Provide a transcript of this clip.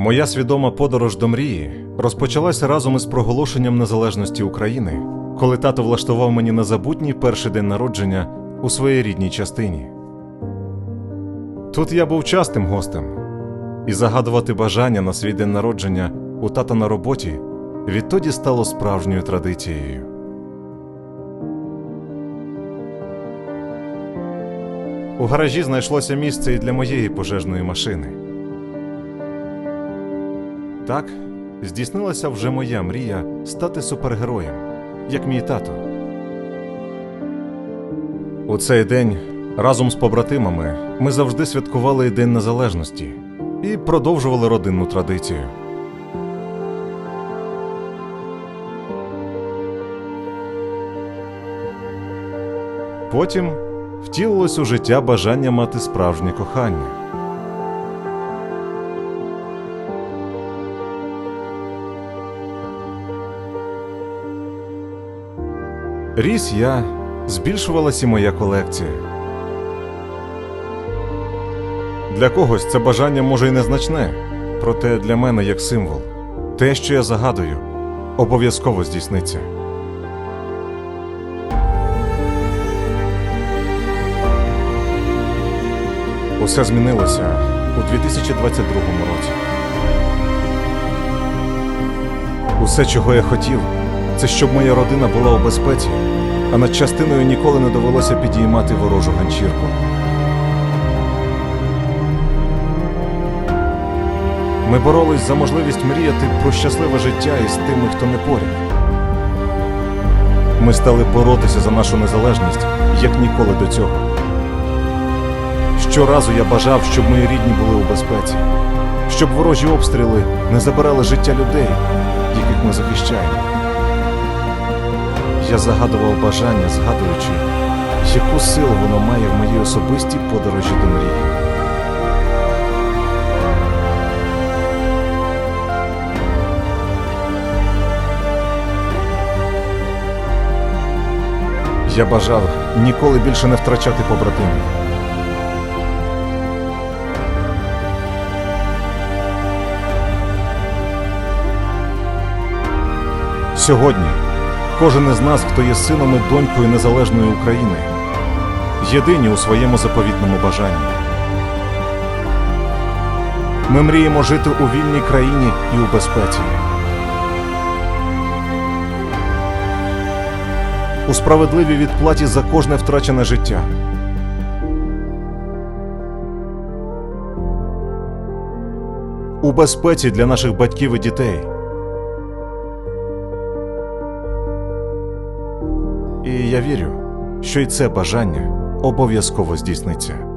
Моя свідома подорож до мрії розпочалася разом із проголошенням незалежності України, коли тато влаштував мені незабутній перший день народження у своїй рідній частині. Тут я був частим гостем, і загадувати бажання на свій день народження у тата на роботі відтоді стало справжньою традицією. У гаражі знайшлося місце і для моєї пожежної машини. Так, здійснилася вже моя мрія стати супергероєм, як мій тато. У цей день разом з побратимами ми завжди святкували День Незалежності і продовжували родинну традицію. Потім втілилось у життя бажання мати справжнє кохання. Ріс я, збільшувалась і моя колекція. Для когось це бажання може й незначне, проте для мене як символ. Те, що я загадую, обов'язково здійсниться. Усе змінилося у 2022 році. Усе, чого я хотів, це щоб моя родина була у безпеці, а над частиною ніколи не довелося підіймати ворожу ганчірку. Ми боролись за можливість мріяти про щасливе життя із тими, хто не поряд. Ми стали боротися за нашу незалежність, як ніколи до цього. Щоразу я бажав, щоб мої рідні були у безпеці, щоб ворожі обстріли не забирали життя людей, яких ми захищаємо. Я загадував бажання, згадуючи, яку силу воно має в моїй особистій подорожі до мрії. Я бажав ніколи більше не втрачати побратимів. Сьогодні кожен із нас, хто є сином і донькою незалежної України, єдині у своєму заповітному бажанні. Ми мріємо жити у вільній країні і у безпеці. У справедливій відплаті за кожне втрачене життя. У безпеці для наших батьків і дітей. І я вірю, що й це бажання обов'язково здійсниться.